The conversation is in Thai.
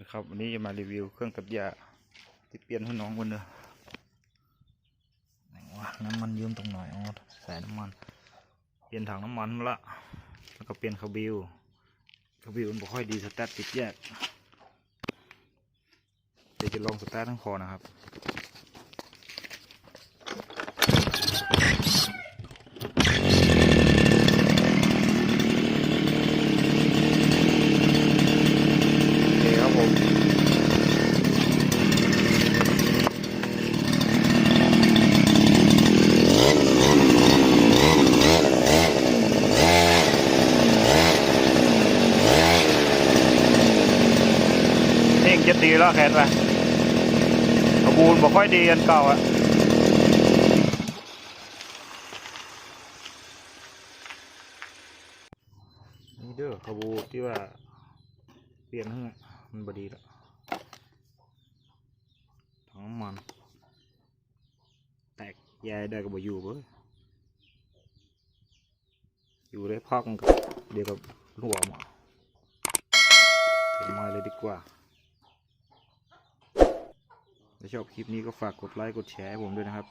นะครับวันนี้จะมารีวิวเครื่องตัดหญ้าที่เปลี่ยนให้น้องคนเนอะไหนวะน้ำมันยืมตรงหน่อยอ๋อใส่น้ำมัน เปลี่ยนถังน้ำมันมาละแล้วก็เปลี่ยนคาบิลคาบิลมันบ่ค่อยดีสตาร์ทติดแยกเดี๋ยวจะลองสตาร์ททั้งคอนะครับ โอเคครับผม เองจะดีแล้วแขนไปกระบูนบ่ค่อยดีอันเก่าอะนี่เด้อกระบูที่ว่า เปลี่ยนให้มันบดีแล้วถังน้ำมัน แตก ยายได้ก็บ่อยู่เบ้ยอยู่ได้พักมันก็เดี๋ยวก็รั่วมาเป็นมาเลยดีกว่าถ้าชอบคลิปนี้ก็ฝากกดไลค์กดแชร์ให้ผมด้วยนะครับ